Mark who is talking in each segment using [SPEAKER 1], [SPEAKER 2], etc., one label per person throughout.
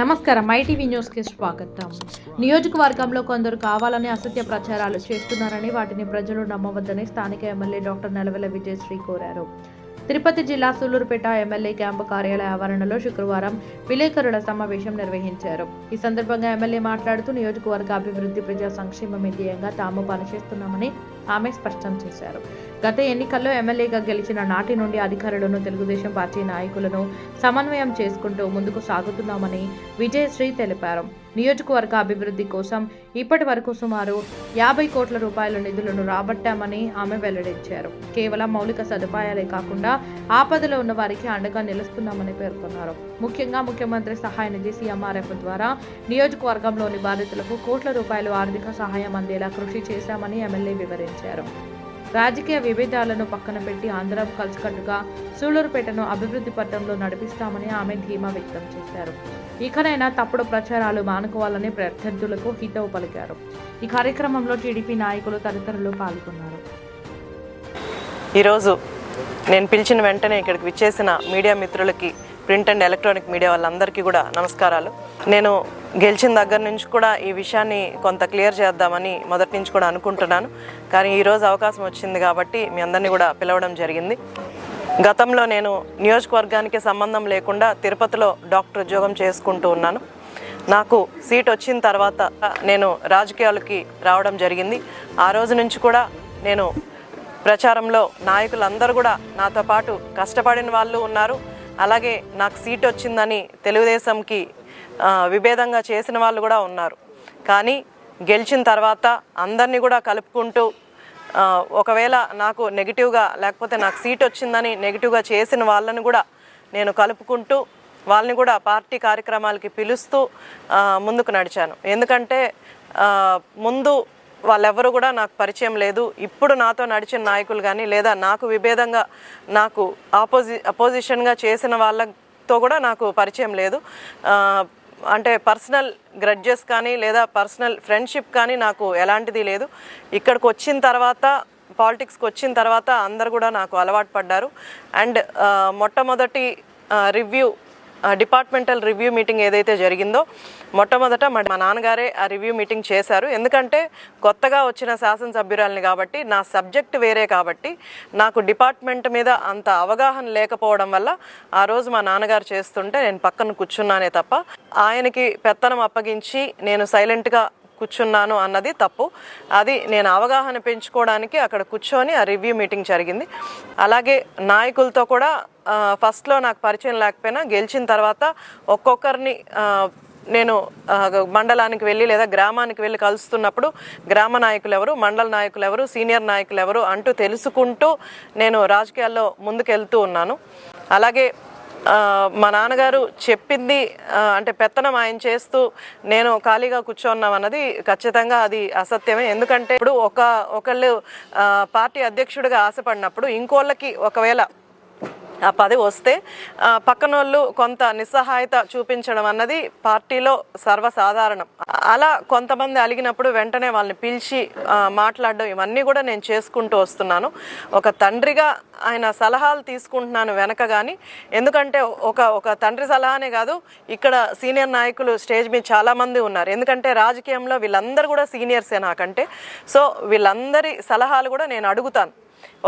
[SPEAKER 1] నమస్కారం. ఐటీవీ న్యూస్కి స్వాగతం. నియోజకవర్గంలో కొందరు కావాలని అసత్య ప్రచారాలు చేస్తున్నారని వాటిని ప్రజలు నమ్మవద్దని స్థానిక ఎమ్మెల్యే డాక్టర్ నెలవెల విజయశ్రీ కోరారు. తిరుపతి జిల్లా సూలూరుపేట ఎమ్మెల్యే క్యాంపు కార్యాలయ ఆవరణలో శుక్రవారం విలేకరుల సమావేశం నిర్వహించారు. ఈ సందర్భంగా ఎమ్మెల్యే మాట్లాడుతూ నియోజకవర్గ అభివృద్ధి ప్రజా సంక్షేమం ధ్యేయంగా తాము పనిచేస్తున్నామని ఆమె స్పష్టం చేశారు. గత ఎన్నికల్లో ఎమ్మెల్యేగా గెలిచిన నాటి నుండి అధికారులను తెలుగుదేశం పార్టీ నాయకులను సమన్వయం చేసుకుంటూ ముందుకు సాగుతున్నామని విజయశ్రీ తెలిపారు. నియోజకవర్గ అభివృద్ధి కోసం ఇప్పటి వరకు సుమారు యాభై కోట్ల రూపాయల నిధులను రాబట్టామని ఆమె వెల్లడించారు. కేవలం మౌలిక సదుపాయాలే కాకుండా ఆపదలో ఉన్న వారికి అండగా నిలుస్తున్నామని పేర్కొన్నారు. ముఖ్యంగా ముఖ్యమంత్రి సహాయ నిధి సీఎంఆర్ఎఫ్ ద్వారా నియోజకవర్గంలోని బాధితులకు కోట్ల రూపాయలు ఆర్థిక సహాయం అందేలా కృషి చేశామని ఎమ్మెల్యే వివరించారు. రాజకీయ విభేదాలను పక్కన పెట్టి అందరం కలిసికట్టుగా సూళ్ళూరుపేటను అభివృద్ధి పథంలో నడిపిస్తామని ఆమె ధీమా వ్యక్తం చేశారు. ఇకనైనా తప్పుడు ప్రచారాలు మానుకోవాలని ప్రత్యర్థులకు హితవు పలికారు. ఈ కార్యక్రమంలో టీడీపీ నాయకులు తదితరులు పాల్గొన్నారు.
[SPEAKER 2] ఈరోజు నేను పిలిచిన వెంటనే ఇక్కడికి విచ్చేసిన మీడియా మిత్రులకి ప్రింట్ అండ్ ఎలక్ట్రానిక్ మీడియా వాళ్ళందరికీ కూడా నమస్కారాలు. నేను గెలిచిన దగ్గర నుంచి కూడా ఈ విషయాన్ని కొంత క్లియర్ చేద్దామని మొదటి నుంచి కూడా అనుకుంటున్నాను. కానీ ఈరోజు అవకాశం వచ్చింది కాబట్టి మీ అందరినీ కూడా పిలవడం జరిగింది. గతంలో నేను నియోజకవర్గానికి సంబంధం లేకుండా తిరుపతిలో డాక్టర్ ఉద్యోగం చేసుకుంటూ ఉన్నాను. నాకు సీట్ వచ్చిన తర్వాత నేను రాజకీయాలకి రావడం జరిగింది. ఆ రోజు నుంచి కూడా నేను ప్రచారంలో నాయకులందరూ కూడా నాతో పాటు కష్టపడిన వాళ్ళు ఉన్నారు. అలాగే నాకు సీట్ వచ్చిందని తెలుగుదేశంకి విభేదంగా చేసిన వాళ్ళు కూడా ఉన్నారు. కానీ గెలిచిన తర్వాత అందరినీ కూడా కలుపుకుంటూ ఒకవేళ నాకు నెగిటివ్గా లేకపోతే నాకు సీట్ వచ్చిందని నెగిటివ్గా చేసిన వాళ్ళని కూడా నేను కలుపుకుంటూ వాళ్ళని కూడా పార్టీ కార్యక్రమాలకి పిలుస్తూ ముందుకు నడిచాను. ఎందుకంటే ముందు వాళ్ళెవరు కూడా నాకు పరిచయం లేదు. ఇప్పుడు నాతో నడిచిన నాయకులు కానీ లేదా నాకు విభేదంగా నాకు ఆపోజి అపోజిషన్గా చేసిన వాళ్ళ వాళ్ళతో కూడా నాకు పరిచయం లేదు. అంటే పర్సనల్ గ్రడ్జెస్ కానీ లేదా పర్సనల్ ఫ్రెండ్షిప్ కానీ నాకు ఎలాంటిది లేదు. ఇక్కడికి వచ్చిన తర్వాత పాలిటిక్స్కి వచ్చిన తర్వాత అందరు కూడా నాకు అలవాటు పడ్డారు. అండ్ మొట్టమొదటి రివ్యూ డిపార్ట్మెంటల్ రివ్యూ మీటింగ్ ఏదైతే జరిగిందో మొట్టమొదట మా నాన్నగారే ఆ రివ్యూ మీటింగ్ చేశారు. ఎందుకంటే కొత్తగా వచ్చిన శాసనసభ్యురాలని కాబట్టి నా సబ్జెక్ట్ వేరే కాబట్టి నాకు డిపార్ట్మెంట్ మీద అంత అవగాహన లేకపోవడం వల్ల ఆ రోజు మా నాన్నగారు చేస్తుంటే నేను పక్కన కూర్చున్నానే తప్ప ఆయనకి పెత్తనం అప్పగించి నేను సైలెంట్గా కూర్చున్నాను అన్నది తప్పు. అది నేను అవగాహన పెంచుకోవడానికి అక్కడ కూర్చొని ఆ రివ్యూ మీటింగ్ జరిగింది. అలాగే నాయకులతో కూడా ఫస్ట్లో నాకు పరిచయం లేకపోయినా గెలిచిన తర్వాత ఒక్కొక్కరిని నేను మండలానికి వెళ్ళి లేదా గ్రామానికి వెళ్ళి కలుస్తున్నప్పుడు గ్రామ నాయకులు ఎవరు మండల నాయకులు ఎవరు సీనియర్ నాయకులు ఎవరు అంటూ తెలుసుకుంటూ నేను రాజకీయాల్లో ముందుకెళ్తూ ఉన్నాను. అలాగే మా నాన్నగారు చెప్పింది అంటే పెత్తనం ఆయన చేస్తూ నేను ఖాళీగా కూర్చోన్నాం అన్నది ఖచ్చితంగా అది అసత్యమే. ఎందుకంటే ఇప్పుడు ఒక ఒకళ్ళు ఆ, పార్టీ అధ్యక్షుడిగా ఆశపడినప్పుడు ఇంకోళ్ళకి ఒకవేళ ఆ పదవి వస్తే పక్కన వాళ్ళు కొంత నిస్సహాయత చూపించడం అన్నది పార్టీలో సర్వసాధారణం. అలా కొంతమంది అలిగినప్పుడు వెంటనే వాళ్ళని పిలిచి మాట్లాడడం ఇవన్నీ కూడా నేను చేసుకుంటూ వస్తున్నాను. ఒక తండ్రిగా ఆయన సలహాలు తీసుకుంటున్నాను వెనక కానీ ఎందుకంటే ఒక ఒక తండ్రి సలహానే కాదు ఇక్కడ సీనియర్ నాయకులు స్టేజ్ మీద చాలామంది ఉన్నారు. ఎందుకంటే రాజకీయంలో వీళ్ళందరూ కూడా సీనియర్సే నాకంటే. సో వీళ్ళందరి సలహాలు కూడా నేను అడుగుతాను.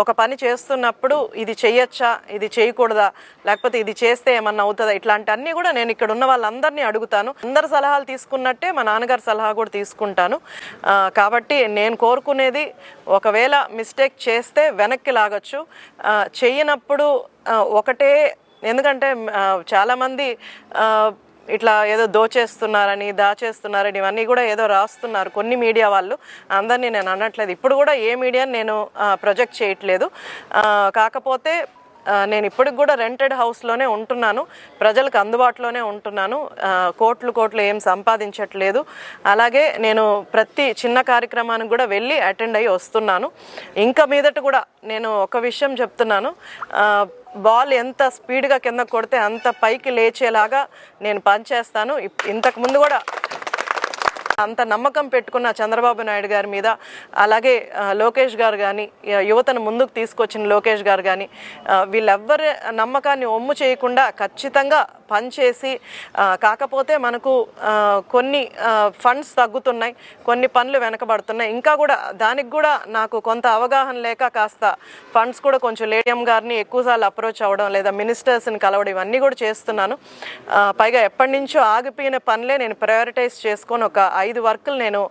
[SPEAKER 2] ఒక పని చేస్తున్నప్పుడు ఇది చేయొచ్చా ఇది చేయకూడదా లేకపోతే ఇది చేస్తే ఏమన్నా అవుతుందా? ఇట్లాంటి అన్నీ కూడా నేను ఇక్కడ ఉన్న వాళ్ళందరినీ అడుగుతాను. అందరి సలహాలు తీసుకున్నట్టే మా నాన్నగారి సలహా కూడా తీసుకుంటాను. కాబట్టి నేను కోరుకునేది ఒకవేళ మిస్టేక్ చేస్తే వెనక్కి లాగొచ్చు. చేయనప్పుడు ఒకటే ఎందుకంటే చాలామంది ఇట్లా ఏదో దోచేస్తున్నారని దాచేస్తున్నారని ఇవన్నీ కూడా ఏదో రాస్తున్నారు కొన్ని మీడియా వాళ్ళు. అందరినీ నేను అనట్లేదు. ఇప్పుడు కూడా ఏ మీడియాని నేను ప్రొజెక్ట్ చేయట్లేదు. కాకపోతే నేను ఇప్పటికి కూడా రెంటెడ్ హౌస్లోనే ఉంటున్నాను. ప్రజలకు అందుబాటులోనే ఉంటున్నాను. కోట్లు కోట్లు ఏం సంపాదించట్లేదు. అలాగే నేను ప్రతి చిన్న కార్యక్రమానికి కూడా వెళ్ళి అటెండ్ అయ్యి వస్తున్నాను. ఇంకా మీదట కూడా నేను ఒక విషయం చెప్తున్నాను. బాల్ ఎంత స్పీడ్గా కింద కొడితే అంత పైకి లేచేలాగా నేను పనిచేస్తాను. ఇప్- ఇంతకు ముందు కూడా అంత నమ్మకం పెట్టుకున్న చంద్రబాబు నాయుడు గారి మీద అలాగే లోకేష్ గారు కానీ యువతను ముందుకు తీసుకొచ్చిన లోకేష్ గారు కానీ వీళ్ళెవ్వరి నమ్మకాన్ని ఒమ్ము చేయకుండా ఖచ్చితంగా పనిచేసి కాకపోతే మనకు కొన్ని ఫండ్స్ తగ్గుతున్నాయి కొన్ని పనులు వెనకబడుతున్నాయి. ఇంకా కూడా దానికి కూడా నాకు కొంత అవగాహన లేక కాస్త ఫండ్స్ కూడా కొంచెం లేడియం గారిని ఎక్కువసార్లు అప్రోచ్ అవ్వడం లేదా మినిస్టర్స్ని కలవడం ఇవన్నీ కూడా చేస్తున్నాను. పైగా ఎప్పటి నుంచో ఆగిపోయిన పనులే నేను ప్రయారిటైజ్ చేసుకొని ఒక ఐదు ఐదు వర్కులు నేను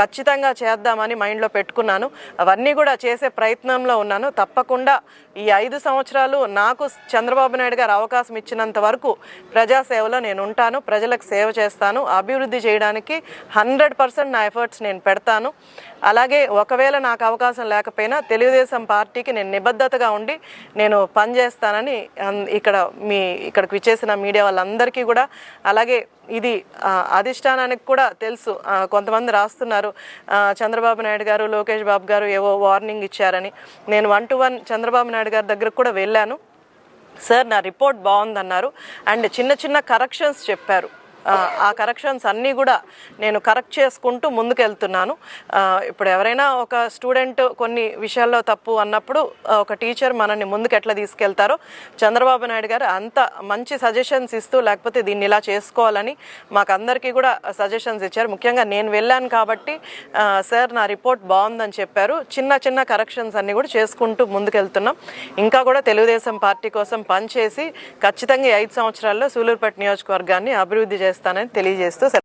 [SPEAKER 2] ఖచ్చితంగా చేద్దామని మైండ్లో పెట్టుకున్నాను. అవన్నీ కూడా చేసే ప్రయత్నంలో ఉన్నాను. తప్పకుండా ఈ ఐదు సంవత్సరాలు నాకు చంద్రబాబు నాయుడు గారు అవకాశం ఇచ్చినంత వరకు ప్రజాసేవలో నేను ఉంటాను ప్రజలకు సేవ చేస్తాను. అభివృద్ధి చేయడానికి హండ్రెడ్ పర్సెంట్ నా ఎఫర్ట్స్ నేను పెడతాను. అలాగే ఒకవేళ నాకు అవకాశం లేకపోయినా తెలుగుదేశం పార్టీకి నేను నిబద్ధతగా ఉండి నేను పనిచేస్తానని ఇక్కడ మీ ఇక్కడికి విచ్చేసిన మీడియా వాళ్ళందరికీ కూడా అలాగే ఇది అధిష్టానానికి కూడా తెలుసు కొంతమంది రాస్తున్నారు. చంద్రబాబు నాయుడు గారు లోకేష్ బాబు గారు ఏవో వార్నింగ్ ఇచ్చారని. నేను one two one Chandrababu Naidu గారి దగ్గరకు కూడా వెళ్ళాను. సార్ నా రిపోర్ట్ బాగుందన్నారు. అండ్ చిన్న చిన్న కరెక్షన్స్ చెప్పారు. ఆ, కరెక్షన్స్ అన్నీ కూడా నేను కరెక్ట్ చేసుకుంటూ ముందుకెళ్తున్నాను. ఇప్పుడు ఎవరైనా ఒక స్టూడెంట్ కొన్ని విషయాల్లో తప్పు అన్నప్పుడు ఒక టీచర్ మనల్ని ముందుకు ఎట్లా తీసుకెళ్తారో చంద్రబాబు నాయుడు గారు అంత మంచి సజెషన్స్ ఇస్తూ లేకపోతే దీన్ని ఇలా చేసుకోవాలని మాకు అందరికీ కూడా సజెషన్స్ ఇచ్చారు. ముఖ్యంగా నేను వెళ్ళాను కాబట్టి సార్ నా రిపోర్ట్ బాగుందని చెప్పారు. చిన్న చిన్న కరెక్షన్స్ అన్నీ కూడా చేసుకుంటూ ముందుకెళ్తున్నాం. ఇంకా కూడా తెలుగుదేశం పార్టీ కోసం పనిచేసి ఖచ్చితంగా ఐదు సంవత్సరాల్లో సూలూరుపేట నియోజకవర్గాన్ని అభివృద్ధి చేస్తానని తెలియజేస్తూ సెలవు